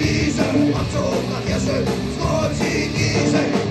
이슬 박종한 예술 소진 이슬